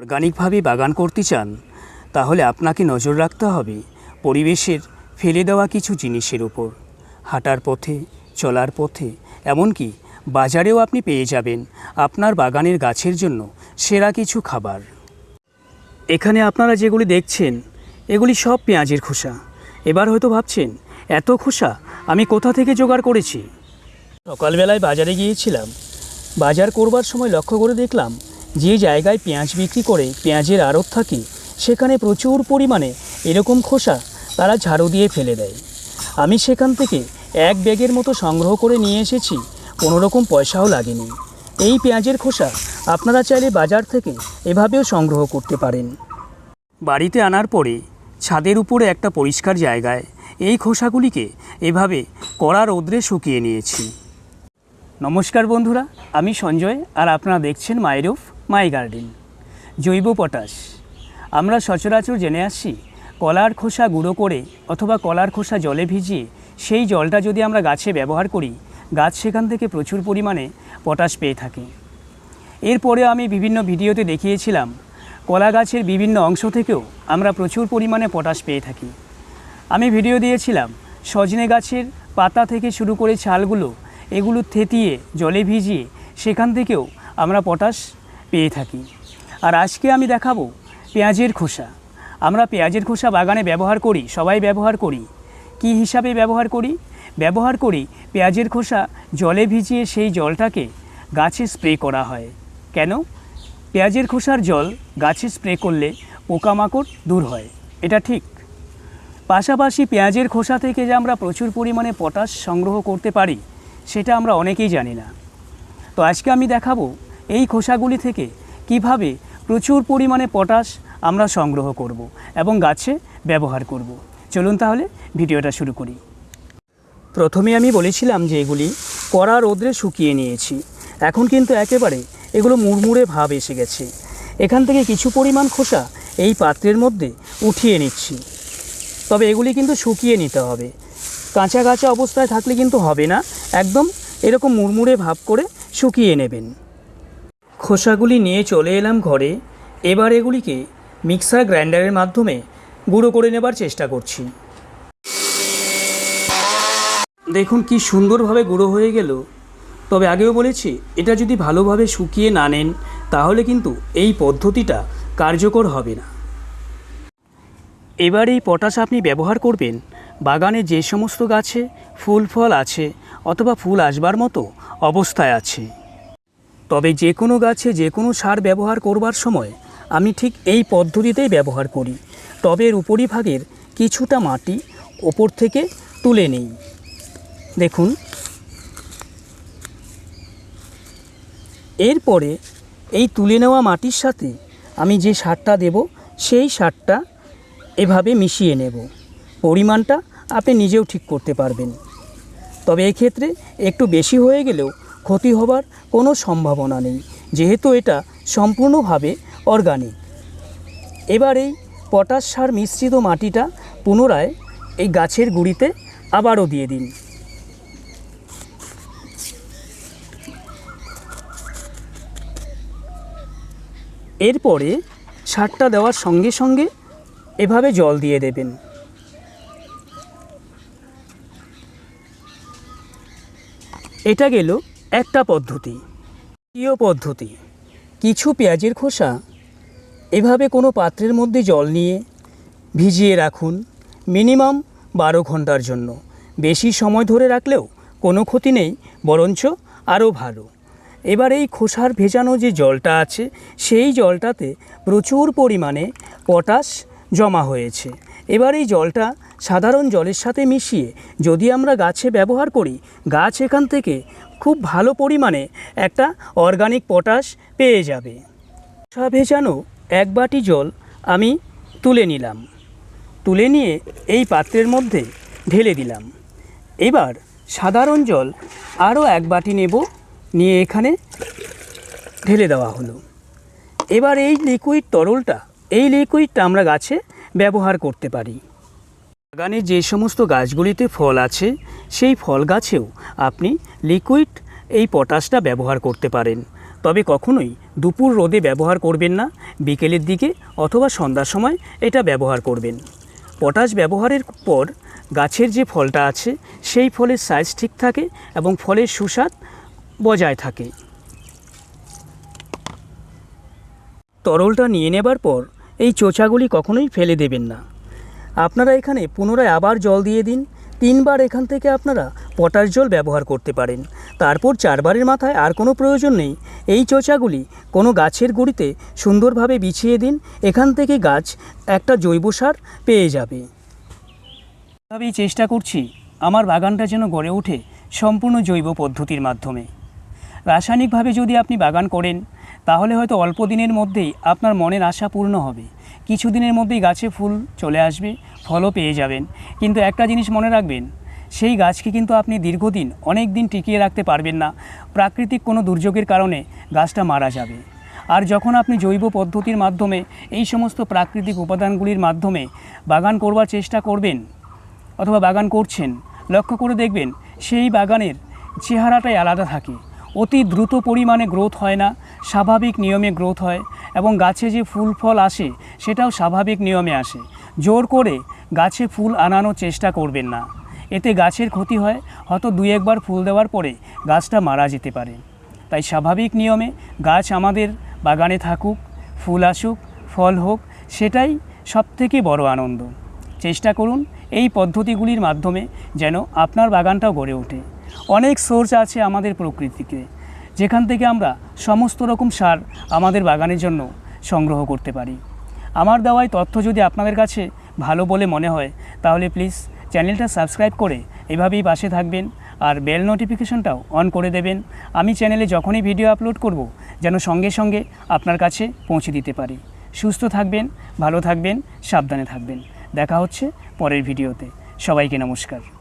অর্গানিকভাবে বাগান করতে চান, তাহলে আপনাকে নজর রাখতে হবে পরিবেশের ফেলে দেওয়া কিছু জিনিসের উপর। হাঁটার পথে, চলার পথে, এমনকি বাজারেও আপনি পেয়ে যাবেন আপনার বাগানের গাছের জন্য সেরা কিছু খাবার। এখানে আপনারা যেগুলি দেখছেন, এগুলি সব পেঁয়াজের খোসা। এবার হয়তো ভাবছেন, এত খোসা? আমি কোথা থেকে জোগাড় করেছি? সকালবেলায় বাজারে গিয়েছিলাম। বাজার করবার সময় লক্ষ্য করে দেখলাম যে জায়গায় পেঁয়াজ বিক্রি করে পেঁয়াজের আড়ত থাকে, সেখানে প্রচুর পরিমাণে এরকম খোসা তারা ঝাড়ু দিয়ে ফেলে দেয়। আমি সেখান থেকে এক ব্যাগের মতো সংগ্রহ করে নিয়ে এসেছি, কোনো রকম পয়সাও লাগেনি। এই পেঁয়াজের খোসা আপনারা চাইলে বাজার থেকে এভাবেও সংগ্রহ করতে পারেন। বাড়িতে আনার পরে ছাদের উপরে একটা পরিষ্কার জায়গায় এই খোসাগুলিকে এভাবে কড়া রৌদ্রে শুকিয়ে নিয়েছি। নমস্কার বন্ধুরা, আমি সঞ্জয় আর আপনারা দেখছেন মাইরুফ। My garden. জৈব পটাশ। আমরা সচরাচর জেনে আসছি কলার খোসা গুঁড়ো করে অথবা কলার খোসা জলে ভিজিয়ে সেই জলটা যদি আমরা গাছে ব্যবহার করি, গাছ সেখান থেকে প্রচুর পরিমাণে পটাশ পেয়ে থাকে। এরপরে আমি বিভিন্ন ভিডিওতে দেখিয়েছিলাম, কলা গাছের বিভিন্ন অংশ থেকেও আমরা প্রচুর পরিমাণে পটাশ পেয়ে থাকি। আমি ভিডিও দিয়েছিলাম, সজনে গাছের পাতা থেকে শুরু করে ছালগুলো এগুলো থেতিয়ে জলে ভিজিয়ে সেখান থেকেও আমরা পটাশ পেয়ে থাকি। আর আজকে আমি দেখাবো পেঁয়াজের খোসা। আমরা পেঁয়াজের খোসা বাগানে ব্যবহার করি, সবাই ব্যবহার করি। কি হিসাবে ব্যবহার করি? ব্যবহার করি পেঁয়াজের খোসা জলে ভিজিয়ে সেই জলটাকে গাছে স্প্রে করা হয়। কেন? পেঁয়াজের খোসার জল গাছে স্প্রে করলে পোকামাকড় দূর হয়। এটা ঠিক। পাশাপাশি পেঁয়াজের খোসা থেকে যে আমরা প্রচুর পরিমাণে পটাশ সংগ্রহ করতে পারি, সেটা আমরা অনেকেই জানি না। তো আজকে আমি দেখাবো এই খোসাগুলি থেকে কীভাবে প্রচুর পরিমাণে পটাশ আমরা সংগ্রহ করব এবং গাছে ব্যবহার করব। চলুন তাহলে ভিডিওটা শুরু করি। প্রথমে আমি বলেছিলাম যে এগুলি কড়া রোদ্রে শুকিয়ে নিয়েছি। এখন কিন্তু একেবারে এগুলো মুড়মুড়ে ভাব এসে গেছে। এখান থেকে কিছু পরিমাণ খোসা এই পাত্রের মধ্যে উঠিয়ে নিচ্ছি। তবে এগুলি কিন্তু শুকিয়ে নিতে হবে। কাঁচা কাঁচা অবস্থায় থাকলে কিন্তু হবে না। একদম এরকম মুড়মুড়ে ভাব করে শুকিয়ে নেবেন। খোসাগুলি নিয়ে চলে এলাম ঘরে। এবার এগুলিকে মিক্সার গ্রাইন্ডারের মাধ্যমে গুঁড়ো করে নেবার চেষ্টা করছি। দেখুন কি সুন্দরভাবে গুঁড়ো হয়ে গেল। তবে আগেও বলেছি, এটা যদি ভালোভাবে শুকিয়ে না নেন, তাহলে কিন্তু এই পদ্ধতিটা কার্যকর হবে না। এবার এই পটাশ আপনি ব্যবহার করবেন। বাগানে যে সমস্ত গাছে ফুল ফল আছে অথবা ফুল আসবার মতো অবস্থায় আছে। তবে যে কোনো গাছে যে কোনো সার ব্যবহার করবার সময় আমি ঠিক এই পদ্ধতিতেই ব্যবহার করি। টবের উপরিভাগের কিছুটা মাটি ওপর থেকে তুলে নেই। দেখুন। এরপরে এই তুলে নেওয়া মাটির সাথে আমি যে সারটা দেব, সেই সারটা এভাবে মিশিয়ে নেব। পরিমাণটা আপনি নিজেও ঠিক করতে পারবেন। তবে এক্ষেত্রে একটু বেশি হয়ে গেলেও ক্ষতি হবার কোনো সম্ভাবনা নেই, যেহেতু এটা সম্পূর্ণভাবে অর্গানিক এবার এই পটাশ সার মিশ্রিত মাটিটা পুনরায় এই গাছের গুঁড়িতে আবারও দিয়ে দিন। এরপরে সারটা দেওয়ার সঙ্গে সঙ্গে এভাবে জল দিয়ে দেবেন। এটা গেল একটা পদ্ধতি। দ্বিতীয় পদ্ধতি, কিছু পেঁয়াজের খোসা। এভাবে কোনো পাত্রের মধ্যে জল নিয়ে ভিজিয়ে রাখুন মিনিমাম বারো ঘণ্টার জন্য। বেশি সময় ধরে রাখলেও কোনো ক্ষতি নেই, বরঞ্চ আরও ভালো। এবার এই খোসার ভেজানো যে জলটা আছে, সেই জলটাতে প্রচুর পরিমাণে পটাশ জমা হয়েছে। এবার এই জলটা সাধারণ জলের সাথে মিশিয়ে যদি আমরা গাছে ব্যবহার করি, গাছ এখান থেকে খুব ভালো পরিমাণে একটা অর্গানিক পটাশ পেয়ে যাবে। খোসা ভেজানো এক বাটি জল আমি তুলে নিলাম। তুলে নিয়ে এই পাত্রের মধ্যে ঢেলে দিলাম। এবার সাধারণ জল আরও এক বাটি নেব, নিয়ে এখানে ঢেলে দেওয়া হলো। এবার এই লিকুইড তরলটা, এই লিকুইডটা আমরা গাছে ব্যবহার করতে পারি। বাগানে যে সমস্ত গাছগুলিতে ফল আছে, সেই ফল গাছেও আপনি লিকুইড এই পটাশটা ব্যবহার করতে পারেন। তবে কখনোই দুপুর রোদে ব্যবহার করবেন না, বিকেলের দিকে অথবা সন্ধ্যার সময় এটা ব্যবহার করবেন। পটাশ ব্যবহারের পর গাছের যে ফলটা আছে, সেই ফলের সাইজ ঠিক থাকে এবং ফলের সুস্বাদ বজায় থাকে। তরলটা নিয়ে নেবার পর এই চোচাগুলি কখনোই ফেলে দেবেন না। আপনারা এখানে পুনরায় আবার জল দিয়ে দিন। তিনবার এখান থেকে আপনারা পটাশ জল ব্যবহার করতে পারেন। তারপর চারবারের মাথায় আর কোনো প্রয়োজন নেই। এই চোচাগুলি কোনো গাছের গুঁড়িতে সুন্দরভাবে বিছিয়ে দিন। এখান থেকে গাছ একটা জৈব সার পেয়ে যাবে। এভাবেই চেষ্টা করছি। আমার বাগানটা যেন গড়ে ওঠে সম্পূর্ণ জৈব পদ্ধতির মাধ্যমে। রাসায়নিকভাবে যদি আপনি বাগান করেন, তাহলে হয়তো অল্প দিনের মধ্যেই আপনার মনের আশা পূর্ণ হবে। কিছু দিনের মধ্যেই গাছে ফুল চলে আসবে, ফলও পেয়ে যাবেন। কিন্তু একটা জিনিস মনে রাখবেন সেই গাছকে কিন্তু আপনি দীর্ঘদিন অনেক দিন টিকিয়ে রাখতে পারবেন না। প্রাকৃতিক কোনো দুর্যোগের কারণে গাছটা মারা যাবে। আর যখন আপনি জৈব পদ্ধতির মাধ্যমে, এই সমস্ত প্রাকৃতিক উপাদানগুলির মাধ্যমে বাগান করবার চেষ্টা করবেন অথবা বাগান করছেন, লক্ষ্য করে দেখবেন সেই বাগানের চেহারাটাই আলাদা থাকে। অতি দ্রুত পরিমাণে গ্রোথ হয় না, স্বাভাবিক নিয়মে গ্রোথ হয় এবং গাছে যে ফুল ফল আসে, সেটাও স্বাভাবিক নিয়মে আসে। জোর করে গাছে ফুল আনানোর চেষ্টা করবেন না। এতে গাছের ক্ষতি হয়, হয়তো দুই একবার ফুল দেওয়ার পরে গাছটা মারা যেতে পারে। তাই স্বাভাবিক নিয়মে গাছ আমাদের বাগানে থাকুক, ফুল আসুক, ফল হোক, সেটাই সবথেকে বড় আনন্দ। চেষ্টা করুন এই পদ্ধতিগুলির মাধ্যমে যেন আপনার বাগানটাও গড়ে ওঠে। অনেক সোর্স আছে আমাদের প্রকৃতিকে যেখান থেকে আমরা সমস্ত রকম সার আমাদের বাগানের জন্য সংগ্রহ করতে পারি। আমার দেওয়ায় তথ্য যদি আপনাদের কাছে ভালো বলে মনে হয়, তাহলে প্লিজ চ্যানেলটা সাবস্ক্রাইব করে এভাবেই পাশে থাকবেন আর বেল নোটিফিকেশনটাও অন করে দেবেন। আমি চ্যানেলে যখনই ভিডিও আপলোড করব, যেন সঙ্গে সঙ্গে আপনার কাছে পৌঁছে দিতে পারি। সুস্থ থাকবেন, ভালো থাকবেন, সাবধানে থাকবেন। দেখা হচ্ছে পরের ভিডিওতে। সবাইকে নমস্কার।